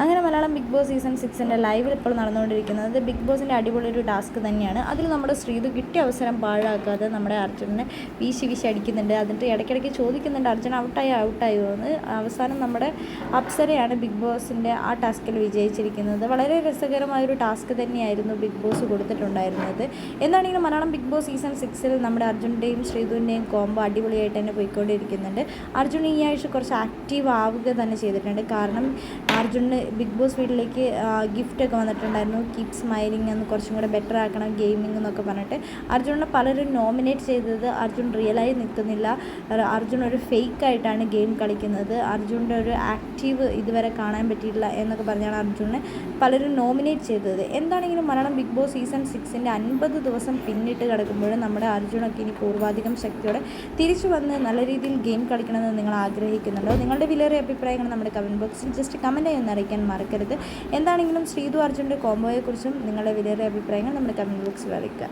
അങ്ങനെ Malayalam big boss season സിക്സിന്റെ ലൈവിൽ ഇപ്പോൾ നടന്നുകൊണ്ടിരിക്കുന്നത്. ബിഗ് ബോസിന്റെ അടിപൊളി ഒരു ടാസ്ക് തന്നെയാണ്. അതിൽ നമ്മുടെ ശ്രീതു കിട്ടിയ അവസരം പാഴാക്കാതെ നമ്മുടെ അർജുനെ വീശി വീശി അടിക്കുന്നുണ്ട്. എന്നിട്ട് ഇടയ്ക്കിടയ്ക്ക് ചോദിക്കുന്നുണ്ട് അർജുൻ ഔട്ടായി? ഔട്ടായി? എന്ന്. അവസാനം നമ്മുടെ അപ്സരയാണ് ബിഗ് ബോസിന്റെ ആ ടാസ്കിൽ വിജയിച്ചിരിക്കുന്നത്. വളരെ രസകരമായൊരു ടാസ്ക് തന്നെയായിരുന്നു ബിഗ് ബോസ് കൊടുത്തിട്ടുണ്ടായിരുന്നത്. എന്താണെങ്കിലും മലയാളം ബിഗ് ബോസ് സീസൺ സിക്സിൽ നമ്മുടെ അർജുന്റെയും ശ്രീതുവിന്റെയും കോംബോ അടിപൊളിയായിട്ട് തന്നെ പോയിക്കൊണ്ടിരിക്കുന്നുണ്ട്. അർജുൻ ഈ ആഴ്ച കുറച്ച് ആക്റ്റീവ് ആവുക തന്നെ ചെയ്തിട്ടുണ്ട്. കാരണം അർജുന് ബിഗ് ബോസ് വീട്ടിലേക്ക് ഗിഫ്റ്റൊക്കെ വന്നിട്ടുണ്ടായിരുന്നു. കീപ് സ്മൈലിംഗ് എന്ന് കുറച്ചും കൂടെ ബെറ്റർ ആക്കണം ഗെയിമിംഗ് എന്നൊക്കെ പറഞ്ഞിട്ട്. അർജുനെ പലരും നോമിനേറ്റ് ചെയ്തത് അർജുൻ റിയലായി നിൽക്കുന്നില്ല. അർജുൻ ഒരു ഫേക്ക് ആയിട്ടാണ് ഗെയിം കളിക്കുന്നത്. അർജുന്റെ ഒരു ആക്റ്റീവ് ഇതുവരെ കാണാൻ പറ്റിയിട്ടില്ല എന്നൊക്കെ പറഞ്ഞാണ് അർജുനെ പലരും നോമിനേറ്റ് ചെയ്തത്. എന്താണെങ്കിലും മലയാളം ബിഗ് ബോസ് സീസൺ സിക്സിന്റെ അൻപത് ദിവസം പിന്നിട്ട് കിടക്കുമ്പോഴും നമ്മുടെ അർജുനൊക്കെ ഇനി പൂർവാധികം ശക്തിയോടെ തിരിച്ചു വന്ന് നല്ല രീതിയിൽ ഗെയിം കളിക്കണമെന്ന് നിങ്ങൾ ആഗ്രഹിക്കുന്നുണ്ടോ? നിങ്ങളുടെ വിലയേറെ അഭിപ്രായങ്ങൾ നമ്മുടെ കമന്റ് ബോക്സിൽ ജസ്റ്റ് കമന്റ് എന്ന് അറിയിക്കാൻ മറക്കരുത്. എന്താണെങ്കിലും ശ്രീതു അർജുന്റെ കോംബോയെക്കുറിച്ചും നിങ്ങളുടെ വിലയേറിയ അഭിപ്രായങ്ങൾ നമ്മുടെ കമന്റ് ബോക്സിൽ അറിയിക്കുക.